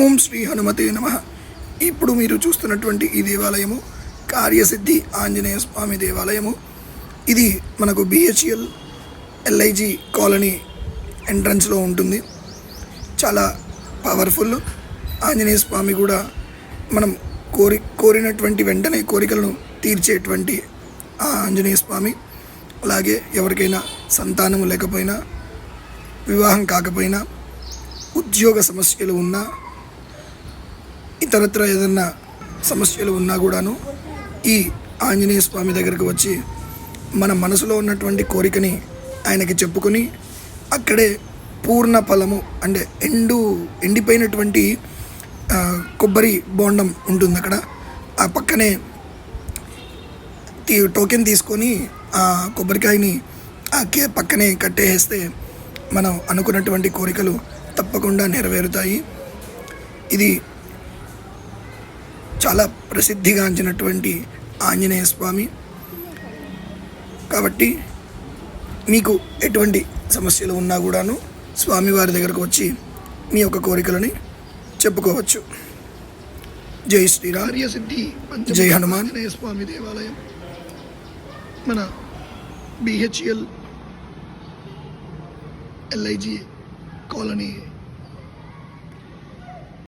ఓం శ్రీ హనుమతే నమ. ఇప్పుడు మీరు చూస్తున్నటువంటి ఈ దేవాలయము కార్యసిద్ధి ఆంజనేయ స్వామి దేవాలయము. ఇది మనకు బిహెచ్ఎల్ ఎల్ఐజి కాలనీ ఎంట్రన్స్లో ఉంటుంది. చాలా పవర్ఫుల్. ఆంజనేయ స్వామి కూడా మనం కోరి కోరినటువంటి వెంటనే కోరికలను తీర్చేటువంటి ఆ ఆంజనేయ స్వామి. అలాగే ఎవరికైనా సంతానము లేకపోయినా వివాహం కాకపోయినా ఉద్యోగ సమస్యలు ఉన్నా ఇతరత్ర ఏదన్నా సమస్యలు ఉన్నా కూడాను ఈ ఆంజనేయ స్వామి దగ్గరకు వచ్చి మన మనసులో ఉన్నటువంటి కోరికని ఆయనకి చెప్పుకొని అక్కడే పూర్ణ ఫలము అంటే ఎండు ఎండిపోయినటువంటి కొబ్బరి బోండం ఉంటుంది అక్కడ ఆ పక్కనే టోకెన్ తీసుకొని ఆ కొబ్బరికాయని ఆ కే పక్కనే కట్టేస్తే మనం అనుకున్నటువంటి కోరికలు తప్పకుండా నెరవేరుతాయి. ఇది చాలా ప్రసిద్ధిగాంచినటువంటి ఆంజనేయ స్వామి. కాబట్టి మీకు ఎటువంటి సమస్యలు ఉన్నా కూడాను స్వామివారి దగ్గరకు వచ్చి మీ యొక్క కోరికలని చెప్పుకోవచ్చు. జై శ్రీరామ్. సిద్ధి జై హనుమాన్. స్వామి దేవాలయం. మన బిహెచ్ఎల్ ఎల్ఐజి కాలనీ